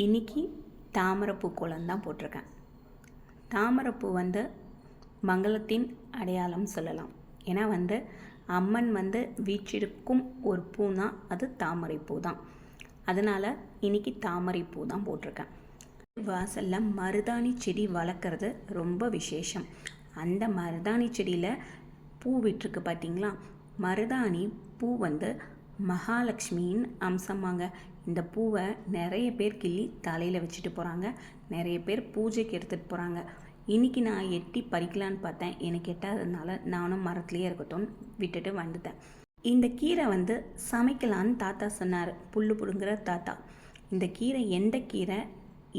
இன்னைக்கு தாமரைப்பூ கோலம் தான் போட்டிருக்கேன். தாமரைப்பூ வந்து மங்களத்தின் அடையாளம் சொல்லலாம். ஏன்னா வந்து அம்மன் வந்து வீச்சிருக்கும் ஒரு பூனா அது தாமரைப்பூ தான். அதனால் இன்னைக்கு தாமரைப்பூ தான் போட்டிருக்கேன். வாசலில் மருதாணி செடி வளர்க்குறது ரொம்ப விசேஷம். அந்த மருதாணி செடியில் பூ விட்டுருக்கு பார்த்தீங்களா மருதாணி பூ வந்து மகாலட்சுமியின் அம்சமாங்க. இந்த பூவை நிறைய பேர் கிள்ளி தலையில் வச்சுட்டு போகிறாங்க நிறைய பேர் பூஜைக்கு எடுத்துகிட்டு போகிறாங்க இன்றைக்கி நான் எட்டி பறிக்கலான்னு பார்த்தேன். எனக்கு எட்டாததுனால நானும் மரத்துலேயே இருக்கட்டும் விட்டுட்டு வந்துட்டேன். இந்த கீரை வந்து சமைக்கலான்னு தாத்தா சொன்னார். புல் பிடுங்குற தாத்தா. இந்த கீரை எந்த கீரை?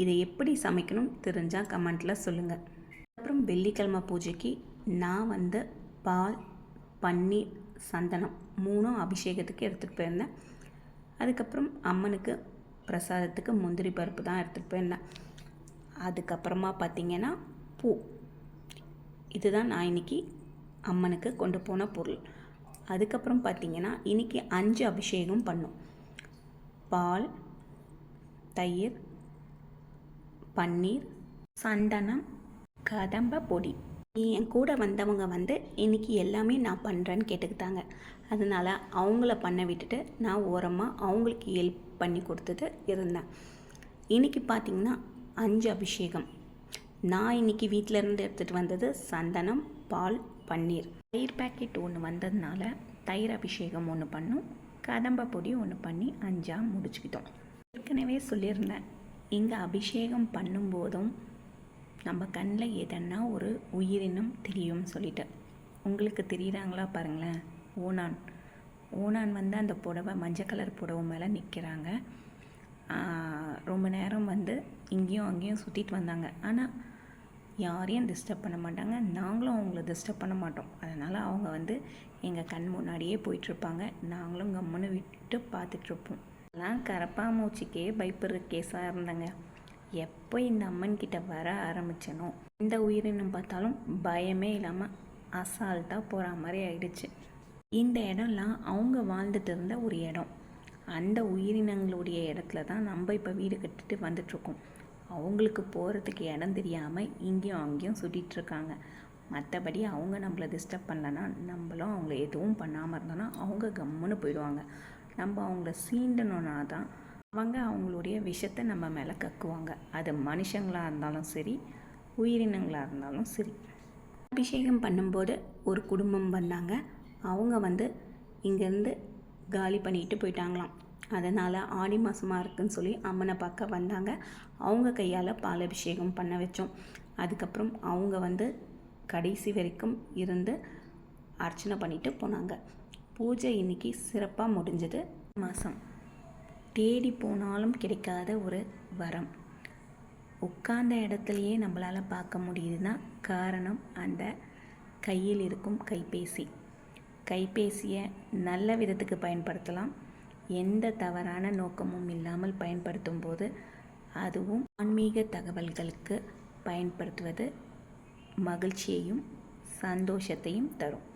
இதை எப்படி சமைக்கணும் தெரிஞ்சால் கமெண்ட்டில் சொல்லுங்கள் அப்புறம் வெள்ளிக்கிழமை பூஜைக்கு நான் வந்து பால் பன்னீர் சந்தனம். மூணும் அபிஷேகத்துக்கு எடுத்துகிட்டு போயிருந்தேன். அதுக்கப்புறம் அம்மனுக்கு பிரசாதத்துக்கு முந்திரி பருப்பு தான் எடுத்துகிட்டு போயிருந்தேன். அதுக்கப்புறமா பார்த்திங்கன்னா பூ. இதுதான் நான் இன்னைக்கு அம்மனுக்கு கொண்டு போன பொருள். அதுக்கப்புறம் பார்த்திங்கன்னா இன்னைக்கு அஞ்சு அபிஷேகம் பண்ணும். பால் தயிர் பன்னீர் சந்தனம் கதம்ப பொடி. என் கூட வந்தவங்க வந்து இன்னைக்கு எல்லாமே நான் பண்ணுறேன்னு கேட்டுக்கிட்டாங்க. அதனால் அவங்கள பண்ண விட்டுட்டு நான் ஓரமாக அவங்களுக்கு ஹெல்ப் பண்ணி கொடுத்துட்டு இருந்தேன். இன்னைக்கு பார்த்தீங்கன்னா அஞ்சு அபிஷேகம். நான் இன்னைக்கு வீட்டில் இருந்து எடுத்துகிட்டு வந்தது சந்தனம் பால் பன்னீர். தயிர் பேக்கெட் ஒன்று வந்ததுனால தயிர் அபிஷேகம் ஒன்று பண்ணும். கதம்ப பொடி ஒன்று பண்ணி அஞ்சாக முடிச்சுக்கிட்டோம். ஏற்கனவே சொல்லியிருந்தேன். இங்கே அபிஷேகம் பண்ணும்போதும் நம்ம கண்ணில் எதன்னா ஒரு உயிரினம் தெரியும்னு சொல்லிட்டு. உங்களுக்கு தெரியுறாங்களா பாருங்களேன். ஓனான் ஓனான் வந்து அந்த புடவை மஞ்சள் கலர் புடவை மேலே நிற்கிறாங்க ரொம்ப நேரம் வந்து இங்கேயும் அங்கேயும் சுற்றிட்டு வந்தாங்க. ஆனால் யாரையும் டிஸ்டர்ப் பண்ண மாட்டாங்க. நாங்களும் அவங்கள டிஸ்டர்ப் பண்ண மாட்டோம். அதனால் அவங்க வந்து எங்கள் கண் முன்னாடியே போயிட்டுருப்பாங்க. நாங்களும் கம்முன்னு விட்டு பார்த்துட்ருப்போம் அதெல்லாம் கரப்பாமூச்சிக்கே பயப்படுற கேஸாக இருந்தாங்க. எப்போ இந்த அம்மன் கிட்ட வர ஆரம்பிச்சனோ இந்த உயிரினம் பார்த்தாலும் பயமே இல்லாமல் அசால்ட்டாக போகிற மாதிரி ஆயிடுச்சு. இந்த இடம்லாம் அவங்க வாழ்ந்துட்டு இருந்த ஒரு இடம். அந்த உயிரினங்களுடைய இடத்துல தான் நம்ம இப்போ வீடு கட்டிட்டு வந்துட்ருக்கோம் அவங்களுக்கு போகிறதுக்கு இடம் தெரியாமல் இங்கேயும் அங்கேயும் சுற்றிட்டு இருக்காங்க. மற்றபடி அவங்க நம்மளை டிஸ்டர்ப் பண்ணலன்னா நம்மளும் அவங்கள எதுவும் பண்ணாமல் இருந்தோன்னா அவங்க கம்முன்னு போயிடுவாங்க. நம்ம அவங்கள சீண்டணுன்னா தான் அவங்க அவங்களுடைய விஷத்தை நம்ம மேலே கக்குவாங்க. அது மனுஷங்களாக இருந்தாலும் சரி உயிரினங்களாக இருந்தாலும் சரி. அபிஷேகம் பண்ணும்போது ஒரு குடும்பம் வந்தாங்க. அவங்க வந்து இங்கேருந்து காலி பண்ணிட்டு போயிட்டாங்களாம். அதனால் ஆடி மாதமாக இருக்குன்னு சொல்லி அம்மனை பார்க்க வந்தாங்க. அவங்க கையால் பால் அபிஷேகம் பண்ண வச்சோம். அதுக்கப்புறம் அவங்க வந்து கடைசி வரைக்கும் இருந்து அர்ச்சனை பண்ணிட்டு போனாங்க. பூஜை இன்னைக்கு சிறப்பாக முடிஞ்சது. மாதம் தேடி போனாலும் கிடைக்காத ஒரு வரம். உட்கார்ந்த இடத்துலையே நம்மளால் பார்க்க முடியுதுன்னா காரணம் அந்த கையில் இருக்கும் கைபேசி. கைபேசியை நல்ல விதத்துக்கு பயன்படுத்தலாம். எந்த தவறான நோக்கமும் இல்லாமல் பயன்படுத்தும் போது அதுவும் ஆன்மீக தகவல்களுக்கு பயன்படுத்துவது மகிழ்ச்சியையும் சந்தோஷத்தையும் தரும்.